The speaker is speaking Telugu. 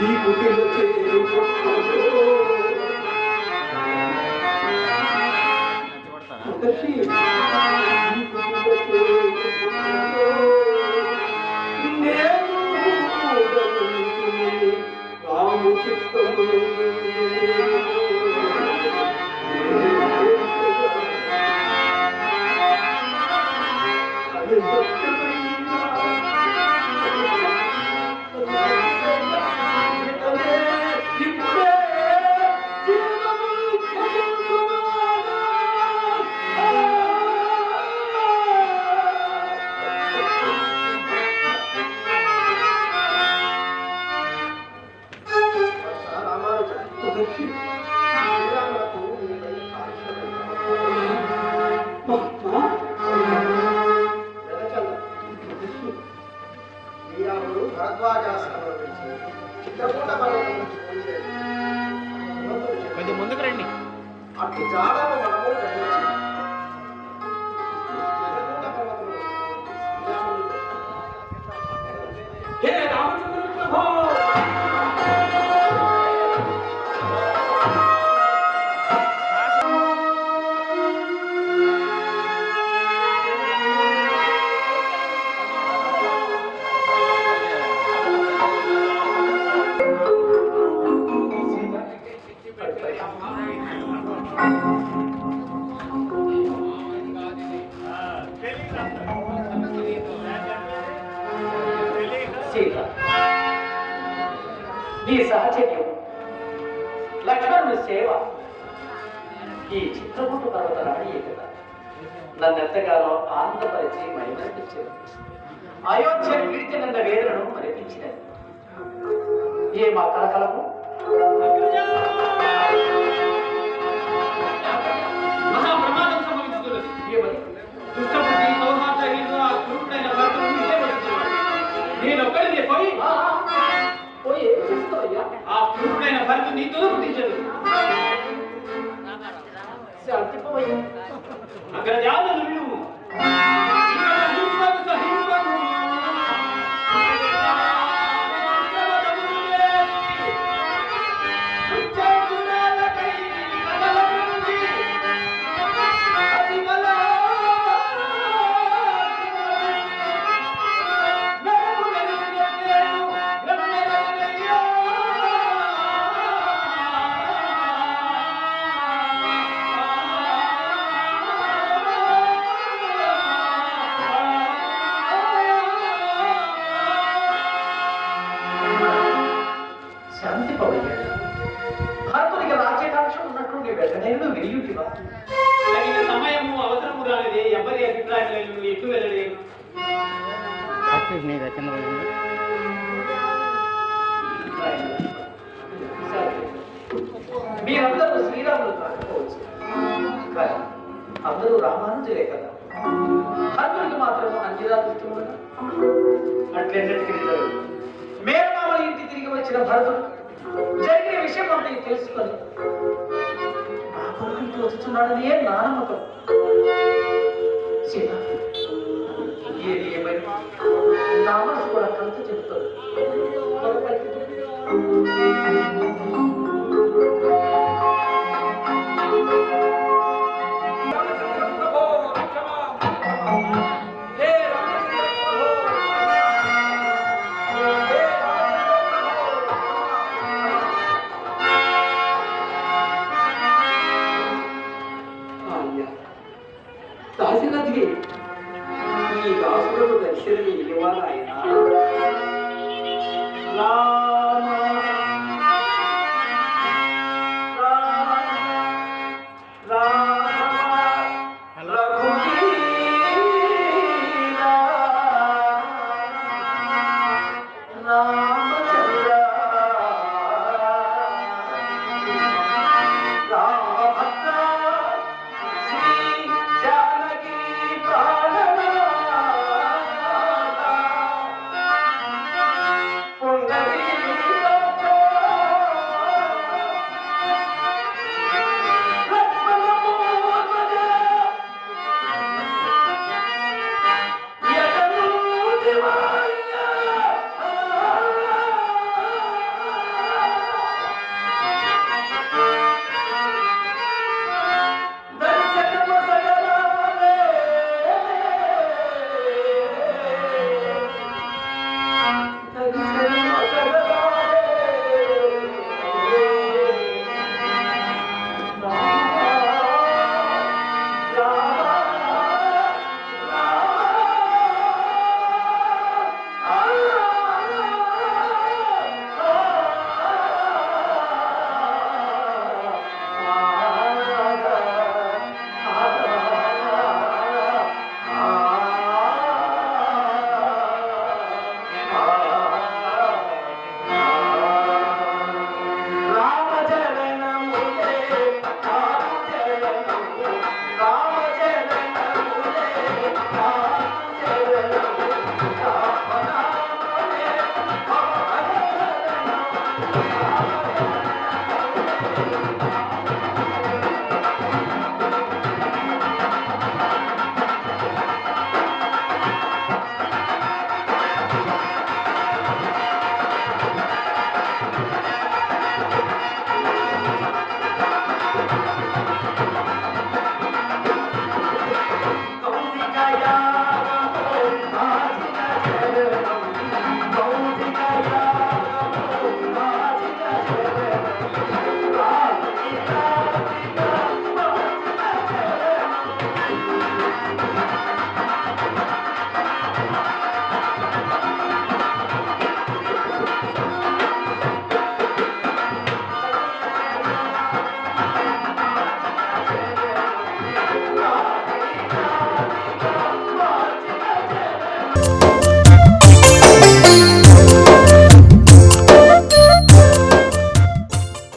ఈ పుట్టిన చేరు ముదర్శి సీత నీ సహచర్యం. లక్ష్మణుని సేవ ఈ చిత్రకూట పర్వత రాణి కదా నన్నెంతగానో ఆనందపరిచి మైమరిపించారు అయోధ్య కీర్తినన్న వేదనను మరిపించినది. ఏ మా కలకలము? శాంతిపోయ్యా అక్కడ విడుము మీరందరూ శ్రీరాములు కాకపోవచ్చు. కానీ అందరూ రామానుజులే కదా. హనుమనికి మాత్రం అంజనా దృష్టమున అట్లెన్నటికి మేనమామల ఇంటి తిరిగి వచ్చిన భరతుడు జరిగిన విషయం అంతా తెలుసుకొని నా కొడుకు ఇంటి వచ్చుతున్నాడని నా నమ్మకం. Sita nada más por la.